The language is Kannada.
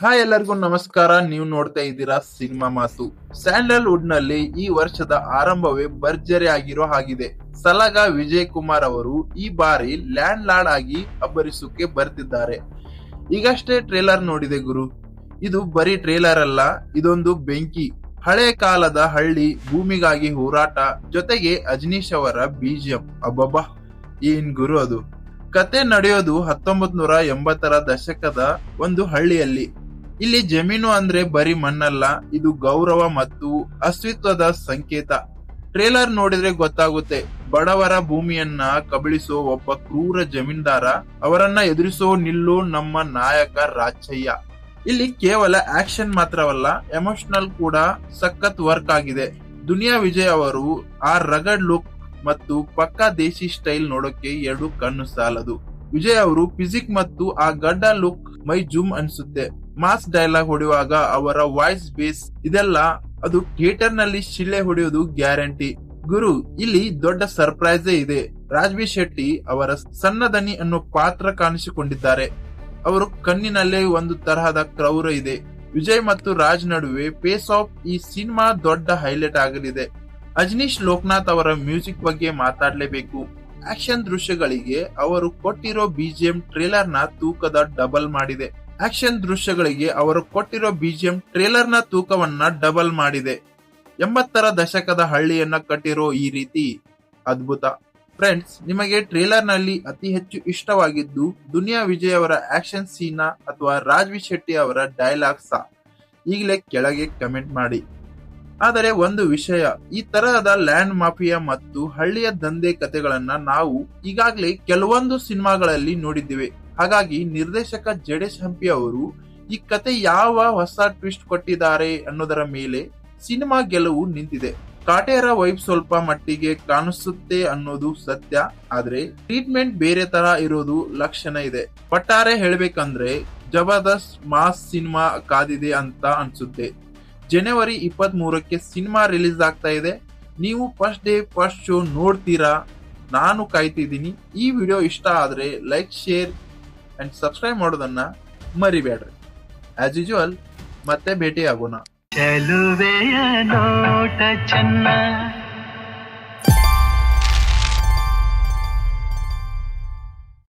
ಹಾಯ್ ಎಲ್ಲರಿಗೂ ನಮಸ್ಕಾರ. ನೀವು ನೋಡ್ತಾ ಇದ್ದೀರಾ ಸಿನಿಮಾ ಮಾತು. ಸ್ಯಾಂಡಲ್ವುಡ್ನಲ್ಲಿ ಈ ವರ್ಷದ ಆರಂಭವೇ ಭರ್ಜರಿ ಆಗಿರೋ ಹಾಗಿದೆ. ಸಲಗ ವಿಜಯ್ ಕುಮಾರ್ ಅವರು ಈ ಬಾರಿ ಲ್ಯಾಂಡ್ ಲಾರ್ಡ್ ಆಗಿ ಅಬ್ಬರಿಸೋಕೆ ಬರ್ತಿದ್ದಾರೆ. ಈಗಷ್ಟೇ ಟ್ರೇಲರ್ ನೋಡಿದೆ ಗುರು. ಇದು ಬರೀ ಟ್ರೇಲರ್ ಅಲ್ಲ, ಇದೊಂದು ಬೆಂಕಿ. ಹಳೆ ಕಾಲದ ಹಳ್ಳಿ, ಭೂಮಿಗಾಗಿ ಹೋರಾಟ, ಜೊತೆಗೆ ಅಜನೀಶ್ ಅವರ ಬಿಜಿಎಂ ಅಬ್ಬಬ್ಬಾ, ಏನ್ ಗುರು ಅದು. ಕತೆ ನಡೆಯೋದು ಹತ್ತೊಂಬತ್ ನೂರ ಎಂಬತ್ತರ ದಶಕದ ಒಂದು ಹಳ್ಳಿಯಲ್ಲಿ. ಇಲ್ಲಿ ಜಮೀನು ಅಂದ್ರೆ ಬರೀ ಮಣ್ಣಲ್ಲ, ಇದು ಗೌರವ ಮತ್ತು ಅಸ್ತಿತ್ವದ ಸಂಕೇತ. ಟ್ರೇಲರ್ ನೋಡಿದ್ರೆ ಗೊತ್ತಾಗುತ್ತೆ, ಬಡವರ ಭೂಮಿಯನ್ನ ಕಬಳಿಸೋ ಒಬ್ಬ ಕ್ರೂರ ಜಮೀನ್ದಾರ, ಅವರನ್ನ ಎದುರಿಸೋ ನಿಲ್ಲೋ ನಮ್ಮ ನಾಯಕ ರಾಚಯ್ಯ. ಇಲ್ಲಿ ಕೇವಲ ಆಕ್ಷನ್ ಮಾತ್ರವಲ್ಲ, ಎಮೋಷನಲ್ ಕೂಡ ಸಖತ್ ವರ್ಕ್ ಆಗಿದೆ. ದುನಿಯಾ ವಿಜಯ್ ಅವರು ಆ ರಗಡ್ ಲುಕ್ ಮತ್ತು ಪಕ್ಕಾ ದೇಶಿ ಸ್ಟೈಲ್ ನೋಡೋಕೆ ಎರಡು ಕಣ್ಣು ಸಾಲದು. ವಿಜಯ್ ಅವರು ಫಿಸಿಕ್ ಮತ್ತು ಆ ಗಡ್ಡ ಲುಕ್ ಮೈ ಜುಮ್ ಅನ್ಸುತ್ತೆ. ಮಾಸ್ ಡೈಲಾಗ್ ಹೊಡೆಯುವಾಗ ಅವರ ವಾಯ್ಸ್ ಬೇಸ್ ಇದೆಲ್ಲ ಅದು ಥಿಯೇಟರ್ನಲ್ಲಿ ಶಿಳ್ಳೆ ಹೊಡೆಯುವುದು ಗ್ಯಾರಂಟಿ. ಗುರು, ಇಲ್ಲಿ ದೊಡ್ಡ ಸರ್ಪ್ರೈಸ್ ಇದೆ. ರಾಜ್ವಿ ಶೆಟ್ಟಿ ಅವರ ಸಣ್ಣ ದನಿ ಅನ್ನೋ ಪಾತ್ರ ಕಾಣಿಸಿಕೊಂಡಿದ್ದಾರೆ. ಅವರು ಕಣ್ಣಿನಲ್ಲೇ ಒಂದು ತರಹದ ಕ್ರೌರ ಇದೆ. ವಿಜಯ್ ಮತ್ತು ರಾಜ್ ನಡುವೆ ಪೇಸ್ ಆಫ್ ಈ ಸಿನಿಮಾ ದೊಡ್ಡ ಹೈಲೈಟ್ ಆಗಲಿದೆ. ಅಜನೀಶ್ ಲೋಕನಾಥ್ ಅವರ ಮ್ಯೂಸಿಕ್ ಬಗ್ಗೆ ಮಾತಾಡಲೇಬೇಕು. ಆಕ್ಷನ್ ದೃಶ್ಯಗಳಿಗೆ ಅವರು ಕೊಟ್ಟಿರೋ ಬಿಜಿಎಂ ಟ್ರೇಲರ್ನ ತೂಕದ ಡಬಲ್ ಮಾಡಿದೆ. ಆಕ್ಷನ್ ದೃಶ್ಯಗಳಿಗೆ ಅವರು ಕೊಟ್ಟಿರೋ ಬಿಜಿಎಂ ಟ್ರೇಲರ್ನ ತೂಕವನ್ನ ಡಬಲ್ ಮಾಡಿದೆ. ಎಂಬತ್ತರ ದಶಕದ ಹಳ್ಳಿಯನ್ನ ಕಟ್ಟಿರೋ ಈ ರೀತಿ ಅದ್ಭುತ. ಫ್ರೆಂಡ್ಸ್, ನಿಮಗೆ ಟ್ರೇಲರ್ನಲ್ಲಿ ಅತಿ ಹೆಚ್ಚು ಇಷ್ಟವಾಗಿದ್ದು ದುನಿಯಾ ವಿಜಯ್ ಅವರ ಆಕ್ಷನ್ ಸೀನಾ ಅಥವಾ ರಾಜ್ವಿ ಶೆಟ್ಟಿ ಅವರ ಡೈಲಾಗ್ಸಾ ಈಗಲೇ ಕೆಳಗೆ ಕಮೆಂಟ್ ಮಾಡಿ. ಆದರೆ ಒಂದು ವಿಷಯ, ಈ ತರಹದ ಲ್ಯಾಂಡ್ ಮಾಫಿಯಾ ಮತ್ತು ಹಳ್ಳಿಯ ದಂಧೆ ಕಥೆಗಳನ್ನ ನಾವು ಈಗಾಗಲೇ ಕೆಲವೊಂದು ಸಿನಿಮಾಗಳಲ್ಲಿ ನೋಡಿದ್ದೇವೆ. ಹಾಗಾಗಿ ನಿರ್ದೇಶಕ ಜಡೇಶ್ ಹಂಪಿ ಅವರು ಈ ಕತೆ ಯಾವ ಹೊಸ ಟ್ವಿಸ್ಟ್ ಕೊಟ್ಟಿದ್ದಾರೆ ಅನ್ನೋದರ ಮೇಲೆ ಸಿನಿಮಾ ಗೆಲುವು ನಿಂತಿದೆ. ಕಾಟೇರ ವೈಬ್ ಸ್ವಲ್ಪ ಮಟ್ಟಿಗೆ ಕಾಣಿಸುತ್ತೆ ಅನ್ನೋದು ಸತ್ಯ, ಆದ್ರೆ ಟ್ರೀಟ್ಮೆಂಟ್ ಬೇರೆ ತರ ಇರೋದು ಲಕ್ಷಣ ಇದೆ. ಒಟ್ಟಾರೆ ಹೇಳಬೇಕಂದ್ರೆ ಜಬರ್ದಸ್ತ್ ಮಾಸ್ ಸಿನಿಮಾ ಕಾದಿದೆ ಅಂತ ಅನ್ಸುತ್ತೆ. ಜನವರಿ ಇಪ್ಪತ್ತ್ ಮೂರಕ್ಕೆ ಸಿನಿಮಾ ರಿಲೀಸ್ ಆಗ್ತಾ ಇದೆ. ನೀವು ಫಸ್ಟ್ ಡೇ, ಫಸ್ಟ್ ಶೋ ನೋಡ್ತೀರಾ? ನಾನು ಕಾಯ್ತಿದ್ದೀನಿ. ಈ ವಿಡಿಯೋ ಇಷ್ಟ ಆದ್ರೆ ಲೈಕ್, ಶೇರ್ ಅಂಡ್ ಸಬ್ಸ್ಕ್ರೈಬ್ ಮಾಡೋದನ್ನ ಮರಿಬೇಡ್ರಿ. ಆಸ್ ಯೂಶುವಲ್ ಮತ್ತೆ ಭೇಟಿ ಆಗೋಣ ಚೆನ್ನ.